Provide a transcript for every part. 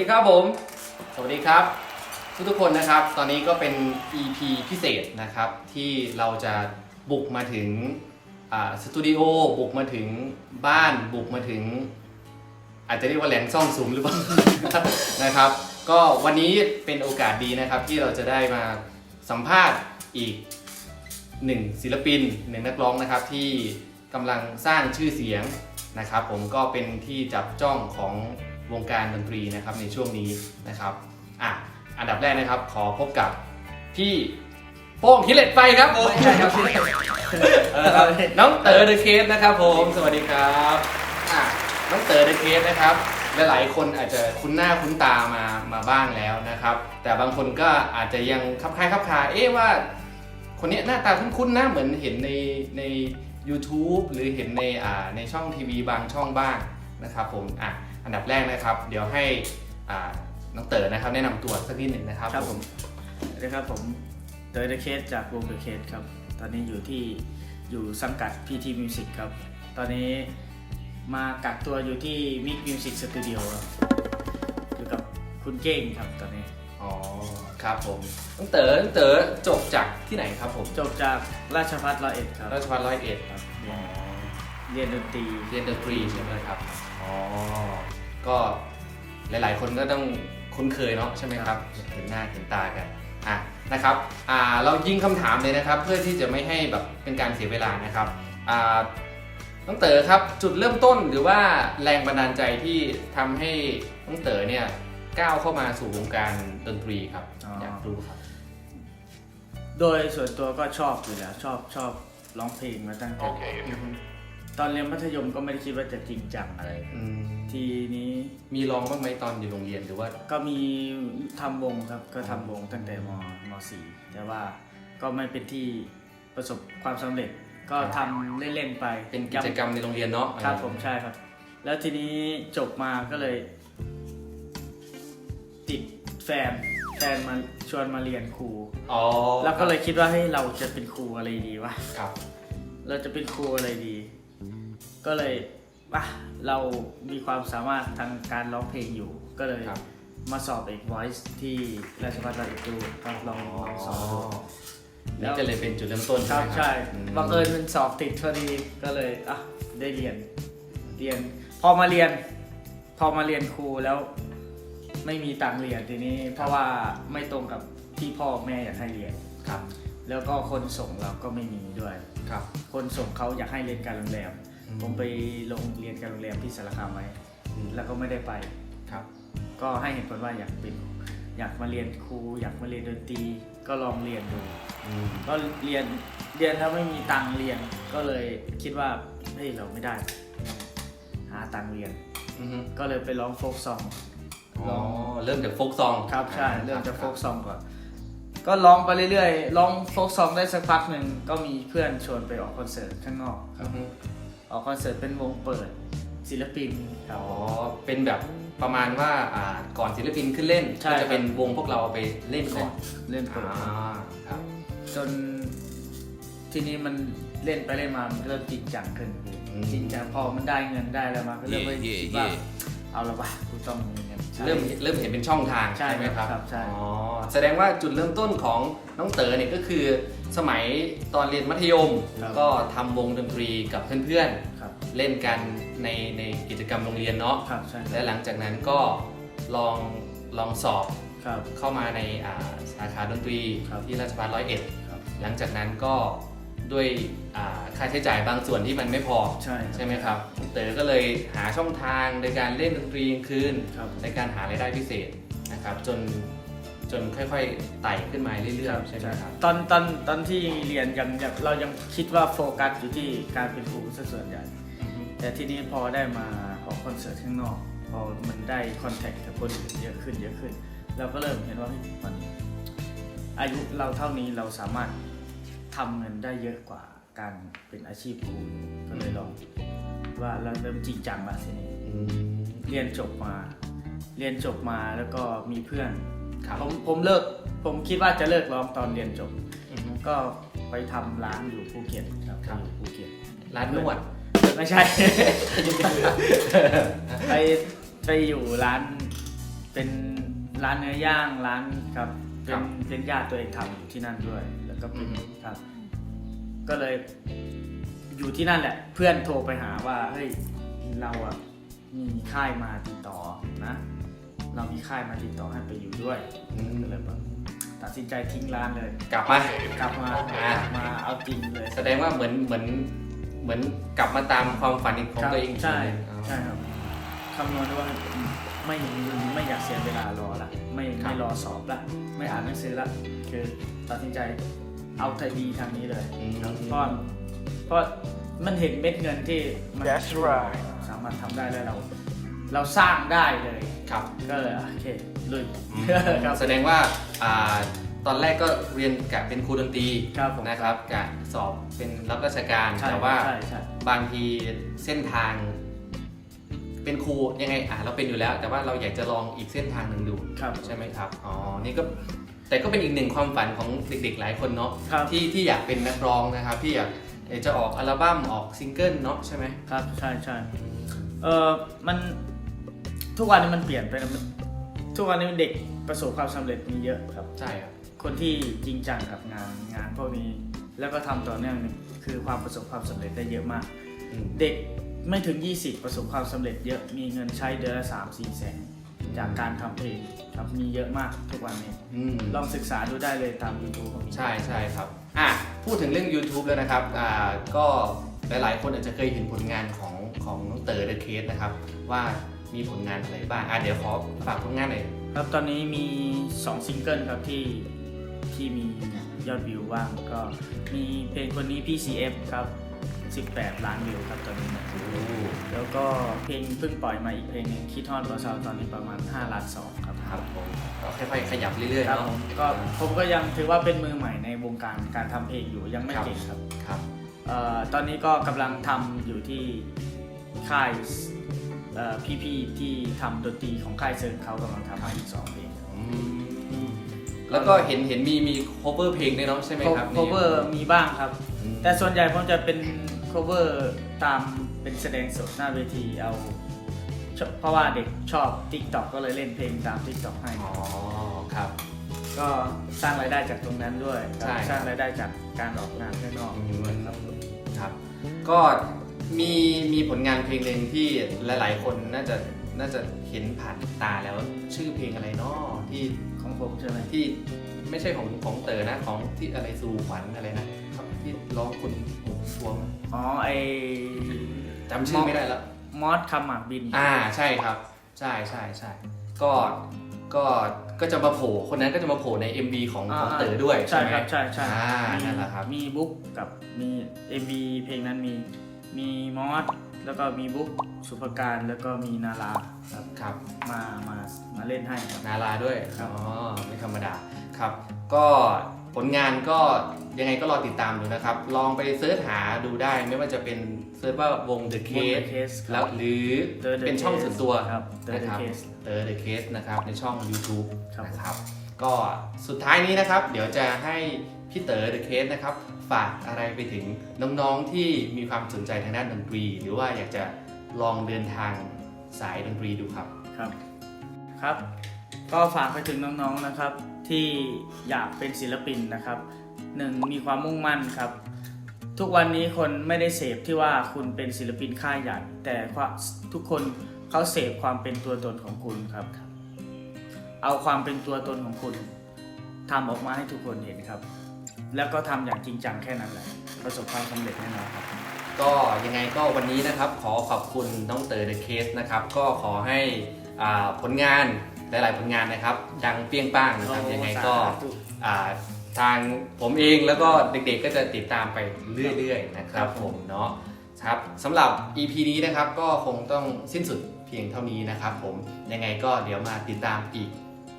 ดีครับผม สวัสดีครับทุกทุกคนนะครับ ตอนนี้ก็เป็น EP พิเศษนะครับ ที่เราจะบุกมาถึงสตูดิโอบุกมาถึงบ้านบุกมาถึง อาจจะเรียกว่าแหล่งซ่องสุมหรือเปล่านะครับ ก็วันนี้เป็นโอกาสดีนะครับที่เราจะได้มาสัมภาษณ์อีกหนึ่งศิลปินหนึ่งนักร้องนะครับที่กำลังสร้างชื่อเสียงนะครับ ผมก็เป็นที่จับจ้องของ วงการดนตรีนะครับในช่วงนี้นะครับอะอันดับแรกนะครับขอพบกับพี่โป้งฮิเลตไฟครับไม่ใช่ครับพี่เออครับน้องเต๋อเดอะเคสนะครับผมสวัสดีครับอะน้องเต๋อเดอะเคสนะครับหลายๆคนอาจจะคุ้นหน้าคุ้นตามามาบ้างแล้วนะครับ แต่บางคนก็อาจจะยังคับคล้ายคับคาเอ๊ะว่า คนเนี้ยหน้าตาคุ้นๆนะเหมือนเห็นในใน YouTube หรือเห็นในอ่าในช่องทีวีบางช่องบ้างนะครับผมอะ อันดับแรกนะครับ เดี๋ยวให้อ่าน้องเต๋อนะครับแนะนำตัวสักนิดหนึ่งนะครับครับผมสวัสดีครับผมเตยเดอะเคสจากวงเดอะเคสครับ ตอนนี้อยู่ที่อยู่สังกัด PT Music ครับ ตอนนี้มากักตัวอยู่ที่ Mix Music Studio ครับอยู่กับคุณเก้งครับตอนนี้ อ๋อ ครับผมน้องเต๋อน้องเต๋อจบจากที่ไหนครับผม จบจากราชภัฏร้อยเอ็ดครับ ราชภัฏร้อยเอ็ดครับเรียนเรียนดนตรี เรียนดนตรีใช่ไหมครับอ๋อ ก็หลาย ๆ คนก็ต้องคุ้นเคยเนาะใช่ไหมครับเห็นหน้าเห็นตากันอะนะครับอ่าเรายิงคำถามเลยนะครับ เพื่อที่จะไม่ให้แบบเป็นการเสียเวลานะครับอ่าน้องเต๋อครับจุดเริ่มต้นหรือว่าแรงบันดาลใจที่ทำให้น้องเต๋อเนี่ยก้าวเข้ามาสู่วงการดนตรีครับอ๋ออยากรู้ครับ โดยส่วนตัวก็ชอบอยู่แล้วชอบชอบร้องเพลงมาตั้งแต่ ตอนเรียนมัธยมก็ไม่ได้คิดว่าจะจริงจังอะไร อืมทีนี้มีลองบ้างไหมตอนอยู่โรงเรียนหรือว่า ก็มีทำวงครับ ก็ทำวงตั้งแต่มมสี่แต่ว่าก็ไม่เป็นที่ประสบความสำเร็จ ก็ทำเล่นๆไปเป็นกิจกรรมในโรงเรียนเนาะครับผมใช่ครับ แล้วทีนี้จบมาก็เลย ติดแฟนแฟนมาชวนมาเรียนครู อ๋อแล้วก็เลยคิดว่าเฮ้ยเราจะเป็นครูอะไรดีวะ ครับ เราจะเป็นครูอะไรดี ก็เลยอะเรามีความสามารถทางการร้องเพลงอยู่ ก็เลยครับ มาสอบเอก voice ที่ราชภัฏราชดูก็ลองลองสอบดู แล้นี่วก็เลยเป็นจุดเริ่มต้นครับไหมใช่อืมบังเอิญมันสอบติดพอดีก็เลยอะได้เรียน เรียน พอมาเรียน พอมาเรียนครูแล้ว ไม่มีตังค์เรียนทีนี้ เพราะว่าไม่ตรงกับที่พ่อแม่อยากให้เรียน ครับแล้วก็คนส่งเราก็ไม่มีด้วย ครับ คนส่งเขาอยากให้เรียนการโรงแรมอืม ผมไปลงเรียนการโรงแรมที่สารคามไว้อืมแล้วก็ไม่ได้ไป ครับ ก็ให้เหตุผลว่าอยากเป็นอยากมาเรียนครู อยากมาเรียนดนตรีก็ลองเรียนดูอืมก็เรียนเรียนแล้วไม่มีตังค์เรียนก็เลยคิดว่าเฮ้ยเราไม่ได้ หาตังค์เรียนอือฮึก็เลยไปร้องโฟกซองอ๋อเริ่มจากโฟกซองครับใช่าเริ่มจากคโฟบกซองก่อนก็ร้องไปเรื่อยๆร้องโฟกซองได้สักพักหนึ่งก็มีเพื่อนชวนไปออกคอนเสิร์ตข้างนอกค อืรับอฮึออกคอนเสิร์ตเป็นวงเปิดศิลปินครัอ๋บอเป็นแบบประมาณว่าอ่าก่อนศิลปินขึ้นเล่นใช่ก็ครัจะบเป็นวงพวกเราไปเล่นก่อนเล่นเปิด อ่าครับ จนทีนี้มันเล่นไปเล่นมา มันเริ่มจริงจังขึ้นจริงจังพอมันได้เงินได้แล้วมาก็เริ่มไปคิดว่า เอาละวะกูต้องมี เงินใช้เริ่มเริ่มเห็นเป็นช่องทางใช่ไหมครับครับใช่อ๋อแสดงว่าจุดเริ่มต้นของน้องเต๋อเนี่ยก็คือ สมัยตอนเรียนมัธยมก็ทำวงดนตรีกับเพื่อนครับๆเล่นกันในในกิจกรรมโรงเรียนเนาะครับใช่และหลังจากนั้นก็ลองลองสอบครับเข้ามาในอ่าสาขาดนตรีครับที่ราชภัฏร้อยเอ็ดครับหลังจากนั้นก็ ด้วยอ่าค่าใช้จ่ายบางส่วนที่มันไม่พอใช่ใช่ไหมครับ เต๋อก็เลยหาช่องทางในการเล่นดนตรีกลางคืนครับในการหารายได้พิเศษนะครับ จนจนค่อยๆไต่ขึ้นมาเรื่อยๆใช่ไหมครับตอนตอนตอนที่เรียนยังยังเรายังคิดว่าโฟกัสอยู่ที่การเป็นครูซะส่วนใหญ่ แต่ทีนี้พอได้มาออกคอนเสิร์ตข้างนอก พอมันได้คอนแทคกับคนอื่นเยอะขึ้นเยอะขึ้น เราก็เริ่มเห็นว่าเฮ้ยมันอายุเราเท่านี้เราสามารถ ทำเงินได้เยอะกว่าการเป็นอาชีพครูก็เลยลองว่าเราเริ่มจริงจังละทีนี้อืมเรียนจบมา เรียนจบมาแล้วก็มีเพื่อนครับผมผมเลิก ผมคิดว่าจะเลิกร้องตอนเรียนจบอือฮึก็ไปทำร้านอยู่ภูเก็ตครับครับอยู่ภูเก็ตร้านนวดไม่ใช่ ไปไปอยู่ร้านเป็นร้านเนื้อย่างร้านครับเป็ครันบเป็นญาติตัวเองทำอยู่ที่นั่นด้วยแล้ว ก็เป็นอือฮึครับ ก็เลย อยู่ที่นั่นแหละ เพื่อนโทรไปหาว่าเฮ้ยเราอะมีค่ายมาติดต่อนะ เรามีค่ายมาติดต่อให้ไปอยู่ด้วยอืมก็เลยแบบตัดสินใจทิ้งร้านเลย กลับมา กลับมาอ่ากลับมาเอาจริงเลยแสดงว่าเหมือนเหมือนเหมือนกลับมาตามความฝันของตัวเองใช่อ๋อ ใช่ครับคำนวณว่าไม่ไม่อยากเสียเวลารอละไม่ครับ ไม่รอสอบละไม่อ่านหนังสือละคือตัดสินใจ เอาไทยดีทางนี้เลยอืมเพราะเพราะมันเห็นเม็ดเงินที่มัน That's right สามารถทำได้แล้วเรา เราสร้างได้เลย ครับก็เลยโอเคลุยอืมครับ แสดงว่าอ่าตอนแรกก็เรียนกะเป็นครูดนตรีครับผมนะครับกะสอบเป็นรับราชการ ใช่แต่ว่าใช่ใช่ บางทีเส้นทาง เป็นครูยังไงอะเราเป็นอยู่แล้ว แต่ว่าเราอยากจะลองอีกเส้นทางหนึ่งดู ครับ ใช่ไหมครับ อ๋อ นี่ก็ แต่ก็เป็นอีกหนึ่งความฝันของเด็กๆหลายคนเนาะครับที่ที่อยากเป็นนักร้องนะครับที่อยากจะออกอัลบั้มออกซิงเกิลเนาะใช่ไหมครับใช่ใช่เออมันทุกวันนี้มันเปลี่ยนไปนะมันทุกวันนี้เด็กประสบความสำเร็จมีเยอะครับ ใช่ครับคนที่จริงจังกับงานงานพวกนี้แล้วก็ทำต่อเนื่องเนี่ยคือความประสบความสำเร็จได้เยอะมาก อืมเด็กไม่ถึง 20 ประสบความสำเร็จเยอะมีเงินใช้เดือนละ3 4แสน จากการทำเพลงครับมีเยอะมากทุกวันนี้อืม ลองศึกษาดูได้เลยตาม YouTube ก็มี ใช่ใช่ครับ อะ พูดถึงเรื่อง YouTube แล้วนะครับ อ่า ก็หลายๆ คนอาจจะเคยเห็นผลงานของของน้องเต๋อเดอะเคสนะครับ ว่ามีผลงานอะไรบ้าง อะ เดี๋ยวขอฝากผลงานหน่อย ครับตอนนี้มี 2 ซิงเกิลครับที่ที่มียอดวิวว่างก็มีเพลงคนนี้ PCF ครับ 18 ล้านวิวครับตอนนี้นะแล้วก็เพลงเพิ่งปล่อยมาอีกเพลงหนึงคิดฮอดบอซาวตอนนี้ประมาณ5ล้าน2ครับ ครับผมก็ค่อยๆขยับเรื่อยๆครับเนาะ ผมก็ผมก็ยังถือว่าเป็นมือใหม่ในวงการการทำเพลงอยู่ยังไม่ครับ เก่งครับครับ เอ่อตอนนี้ก็กำลังทำอยู่ที่ค่ายเอ่อพี่ๆที่ทำดนตรีของค่ายเซิร์นเขากำลังทำมาอีกสองเพลงอืมแล้วก็เห็นเห็นมีมี cover เพลงด้วยเนาะใช่ไหมครับโคเวอร์มีบ้างครับอืมแต่ส่วนใหญ่ผมจะเป็น cover ตามเป็นแสดงสดหน้าเวทีเอาชเพราะว่าเด็กชอบ TikTok ก็เลยเล่นเพลงตาม TikTok ให้ อ๋อ ครับ ก็สร้างรายได้จากตรงนั้นด้วยครับใช่ครับสร้างรายได้จากการออกงานข้างนอกอืมครับครับ ก็มีมีผลงานเพลงหนึ่งที่หลายๆ คนน่าจะน่าจะเห็นผ่านตาแล้วชื่อเพลงอะไรเนาะที่ของผมใช่ไหมที่ไม่ใช่ของของเต๋อนะของที่อะไรสู่ขวัญอะไรนะครับ ที่ร้องคุณสวงอ๋อไอจำชื่อไม่ได้แล้วมอสคำหมากบิน อ่าใช่ครับ ใช่ใช่ใช่ก็ก็ก็จะมาโผล่คนนั้นก็จะมาโผล่ใน MV ของของเต๋อด้วยใช่ใช่ไหม ครับใช่ใช่อ่ามีนั่นแหละครับ มีบุ๊กกับมี MV เพลงนั้นมีมีมอสแล้วก็มีบุ๊กสุภการแล้วก็มีนาราครับครับ มามามาเล่นให้ครับ นาราด้วย ครับ อ๋อ ไม่ธรรมดา ครับ ก็ ผลงานก็ยังไงก็รอติดตามดูนะครับ ลองไปเสิร์ชหาดูได้ไม่ว่าจะเป็นเสิร์ชว่าวง The วง Case The Case ครับแล้วหรือ The The เป็นช่องส่วนตัวครับ The นะ The ครับ Case เตอร์ The Case นะครับในช่อง YouTube ครับนะครับ ก็สุดท้ายนี้นะครับ เดี๋ยวจะให้พี่เต๋อ The Case นะครับ ฝากอะไรไปถึงน้องๆที่มีความสนใจทางด้านดนตรี หรือว่าอยากจะลองเดินทางสายดนตรีดูครับ ครับครับ ก็ฝากไปถึงน้องๆนะครับที่อยากเป็นศิลปินนะครับหนึ่งมีความมุ่งมั่นครับ ทุกวันนี้คนไม่ได้เสพที่ว่าคุณเป็นศิลปินค่ายใหญ่ แต่ทุกคนเขาเสพความเป็นตัวตนของคุณครับ เอาความเป็นตัวตนของคุณทำออกมาให้ทุกคนเห็นครับ แล้วก็ทำอย่างจริงจังแค่นั้นแหละประสบความสำเร็จแน่นอนครับก็ยังไงก็วันนี้นะครับขอขอบคุณน้องเต๋อ The Case นะครับ ก็ขอให้อ่าผลงาน หลายๆผลงานนะครับดังเปรี้ยงป้างนะครับยังไงก็สาธุอ่าทางผมเองแล้วก็เด็กๆก็จะติดตามไปเรื่อยๆนะครับผมเนาะครับสำหรับ EP นี้นะครับก็คงต้องสิ้นสุดเพียงเท่านี้นะครับผมยังไงก็เดี๋ยวมาติดตามอีก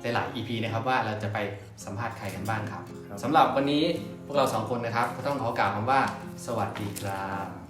หลายๆ EP นะครับว่าเราจะไปสัมภาษณ์ใครกันบ้างครับครับสำหรับวันนี้พวกเราสองคนนะครับ ก็ต้องขอกล่าวคำว่า สวัสดีครับ